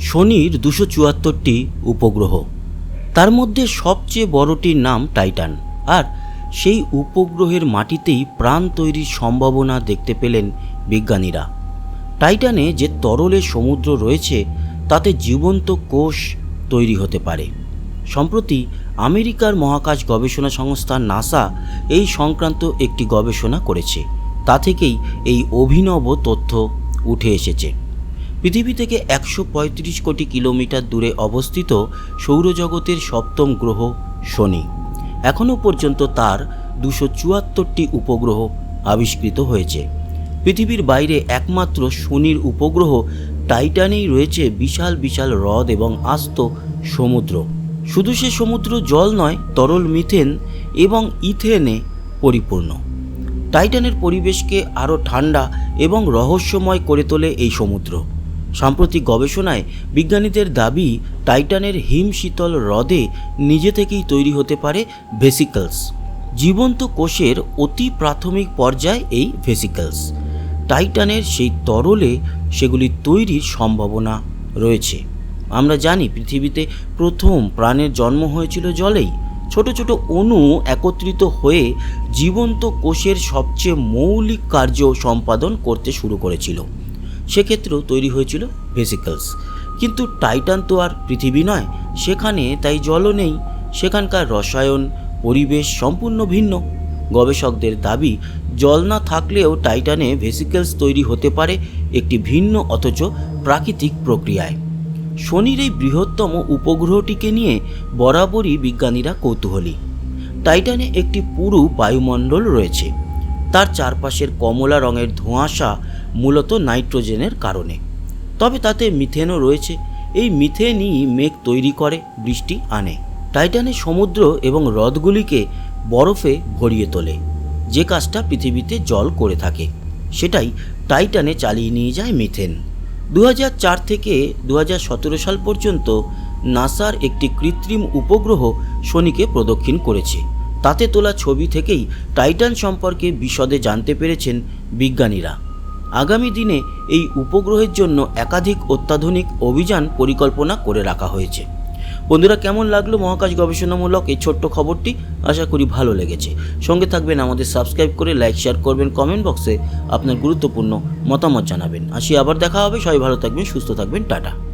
শনির দুশো চুয়াত্তরটি উপগ্রহ। তার মধ্যে সবচেয়ে বড়টির নাম টাইটান। আর সেই উপগ্রহের মাটিতেই প্রাণ তৈরির সম্ভাবনা দেখতে পেলেন বিজ্ঞানীরা। টাইটানে যে তরলে সমুদ্র রয়েছে, তাতে জীবন্ত কোষ তৈরি হতে পারে। সম্প্রতি আমেরিকার মহাকাশ গবেষণা সংস্থা নাসা এই সংক্রান্ত একটি গবেষণা করেছে। তা থেকেই এই অভিনব তথ্য উঠে এসেছে। পৃথিবী থেকে একশো পঁয়ত্রিশ কোটি কিলোমিটার দূরে অবস্থিত সৌরজগতের সপ্তম গ্রহ শনি। এখনও পর্যন্ত তার দুশো চুয়াত্তরটি উপগ্রহ আবিষ্কৃত হয়েছে। পৃথিবীর বাইরে একমাত্র শনির উপগ্রহ টাইটানেই রয়েছে বিশাল বিশাল হ্রদ এবং আস্ত সমুদ্র। শুধু সে সমুদ্র জল নয়, তরল মিথেন এবং ইথেনে পরিপূর্ণ। টাইটানের পরিবেশকে আরও ঠান্ডা এবং রহস্যময় করে তোলে এই সমুদ্র। সাম্প্রতিক গবেষণায় বিজ্ঞানীদের দাবি, টাইটানের হিম শীতল হ্রদে নিজে থেকেই তৈরি হতে পারে ভেসিকলস। জীবন্ত কোষের অতি প্রাথমিক পর্যায়ে এই ভেসিকলস। টাইটানের সেই তরলে সেগুলি তৈরির সম্ভাবনা রয়েছে। আমরা জানি পৃথিবীতে প্রথম প্রাণের জন্ম হয়েছিল জলেই। ছোট ছোট অণু একত্রিত হয়ে জীবন্ত কোষের সবচেয়ে মৌলিক কার্য সম্পাদন করতে শুরু করেছিল। সেক্ষেত্রেও তৈরি হয়েছিল ভেসিকলস। কিন্তু টাইটান তো আর পৃথিবী নয়, সেখানে তাই জলও নেই। সেখানকার রসায়ন, পরিবেশ সম্পূর্ণ ভিন্ন। গবেষকদের দাবি, জল না থাকলেও টাইটানে ভেসিকলস তৈরি হতে পারে একটি ভিন্ন অথচ প্রাকৃতিক প্রক্রিয়ায়। শনির এই বৃহত্তম উপগ্রহটিকে নিয়ে বরাবরই বিজ্ঞানীরা কৌতূহলী। টাইটানে একটি পুরু বায়ুমণ্ডল রয়েছে। তার চারপাশের কমলা রঙের ধোঁয়াশা মূলত নাইট্রোজেনের কারণে। তবে তাতে মিথেনও রয়েছে। এই মিথেনই মেঘ তৈরি করে, বৃষ্টি আনে। টাইটানের সমুদ্র এবং হ্রদগুলিকে বরফে ভরিয়ে তোলে, যে কাজটা পৃথিবীতে জল করে থাকে। সেটাই টাইটানে চালিয়ে নিয়ে যায় মিথেন। দু থেকে দু হাজার সতেরো সাল পর্যন্ত নাসার একটি কৃত্রিম উপগ্রহ শনিকে প্রদক্ষিণ করেছে। তাতে তোলা ছবি থেকেই টাইটান সম্পর্কে বিশদে জানতে পেরেছেন বিজ্ঞানীরা। আগামী দিনে এই উপগ্রহের জন্য একাধিক অত্যাধুনিক অভিযান পরিকল্পনা করে রাখা হয়েছে। বন্ধুরা, কেমন লাগল মহাকাশ গবেষণামূলক এই ছোট্ট খবরটি? আশা করি ভালো লেগেছে। সঙ্গে থাকবেন আমাদের সাবস্ক্রাইব করে লাইক, শেয়ার করবেন, কমেন্ট বক্সে আপনার গুরুত্বপূর্ণ মতামত জানাবেন। আসি, আবার দেখা হবে। সবাই ভালো থাকবেন, সুস্থ থাকবেন। টাটা।